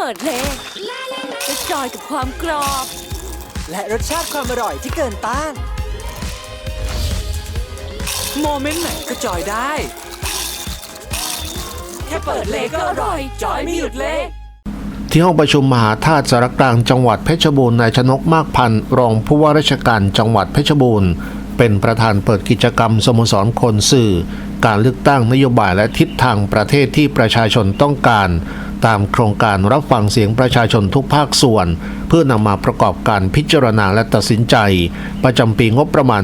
เปิดเลยจะจอยกับความกรอบ และรสชาติความอร่อยที่เกินต้าน โมเมนต์ไหนก็จอยได้ แค่เปิดเลยก็อร่อย จอยไม่หยุดเลย ที่ห้องประชุมมหาธาตุสารกลางจังหวัดเพชรบูรณ์นายชนกมากพันธ์รองผู้ว่าราชการจังหวัดเพชรบูรณ์ เป็นประธานเปิดกิจกรรมสโมสรคนสื่อ การเลือกตั้งนโยบายและทิศทางประเทศที่ประชาชนต้องการ ตามโครงการรับฟังเสียงประชาชนทุกภาคส่วน เพื่อนำมาประกอบการพิจารณาและตัดสินใจ ประจำปีงบประมาณ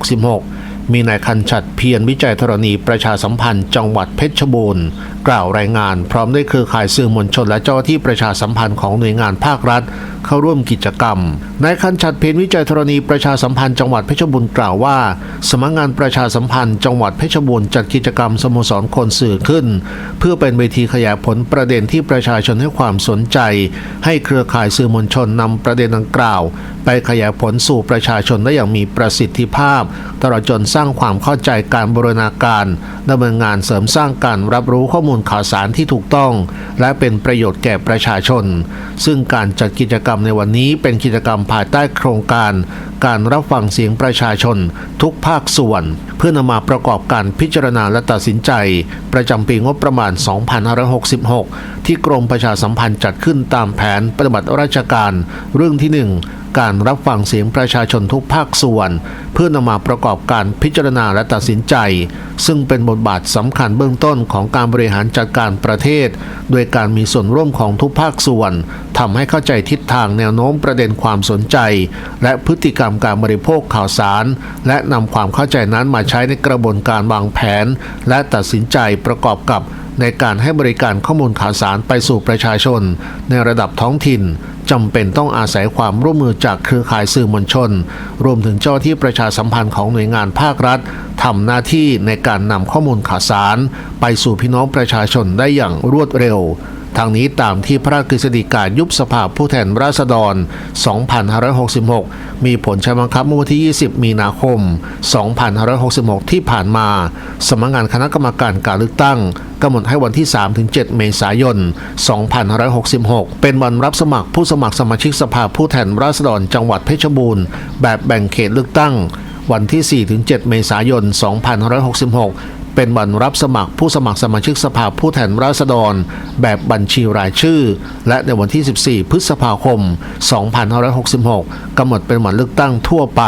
2566 มีนายคันฉัดเพียรวิจัยธรณีประชาสัมพันธ์จังหวัดเพชรบูรณ์ กล่าวรายงาน พร้อมด้วยเครือข่ายสื่อมวลชนและเจ้าที่ประชาสัมพันธ์ของหน่วยงานภาครัฐ เข้าร่วมกิจกรรมนายคันฉัดเพียรวิจัยธรณีประชาสัมพันธ์จังหวัดเพชรบูรณ์กล่าวว่าสำนักงานประชาสัมพันธ์จังหวัดเพชรบูรณ์จัดกิจกรรมสโมสรคนสื่อขึ้น เพื่อเป็นเวทีขยายผลประเด็นที่ประชาชนให้ความสนใจ ให้เครือข่ายสื่อมวลชนนำประเด็นดังกล่าว ไปขยายผลสู่ประชาชนได้อย่างมีประสิทธิภาพ ตลอดจนสร้างความเข้าใจการบรูรณาการดำเนินงานเสริมสร้างการรับรู้ข้อมูลข่าวสารที่ถูกต้อง และเป็นประโยชน์แก่ประชาชน ซึ่งการจัดกิจกรรมในวันนี้เป็นกิจกรรมภายใต้โครงการ การรับฟังเสียงประชาชน ทุกภาคส่วน เพื่อนำมาประกอบการพิจารณาและตัดสินใจ ประจำปีงบประมาณ 2566 ที่กรมประชาสัมพันธ์จัดขึ้นตามแผนปฏิบัติราชการ เรื่องที่ 1การรับฟังเสียงประชาชนทุกภาคส่วน เพื่อนำมาประกอบการพิจารณาและตัดสินใจ ซึ่งเป็นบทบาทสำคัญเบื้องต้นของการบริหาารจัดการประเทศ โดยการมีส่วนร่วมของทุกภาคส่วนทำให้เข้าใจทิศทางแนวโน้มประเด็นความสนใจ และพฤติกรรมการบริโภคข่าวสาร และนำความเข้าใจนั้นมาใช้ในกระบวนการวางแผน และตัดสินใจประกอบกับ ในการให้บริการข้อมูลข่าวสารไปสู่ประชาชน ในระดับท้องถิ่นจำเป็นต้องอาศัยความร่วมมือจากเครือข่ายสื่อมวลชน รวมถึงเจ้าที่ประชาสัมพันธ์ของหน่วยงานภาครัฐทำหน้าที่ในการนำข้อมูลข่าวสาร ไปสู่พี่น้องประชาชนได้อย่างรวดเร็ว ทางนี้ตามที่พระราชกฤษฎีกายุบสภาผู้แทนราษฎร 2566 มีผลใช้บังคับเมื่อวันที่ 20 มีนาคม 2566 ที่ผ่านมาสำนักงานคณะกรรมการการเลือกตั้งกำหนดให้วันที่ 3-7 เมษายน 2566 เป็นวันรับสมัครผู้สมัครสมาชิกสภาผู้แทนราษฎรจังหวัดเพชรบูรณ์ แบบแบ่งเขตเลือกตั้งวันที่ 4-7 เมษายน 2566 เป็นวันรับสมัครผู้สมัครสมาชิกสภาผู้แทนราษฎร แบบบัญชีรายชื่อ และในวันที่ 14 พฤษภาคม 2566 กำหนดเป็นวันเลือกตั้งทั่วไป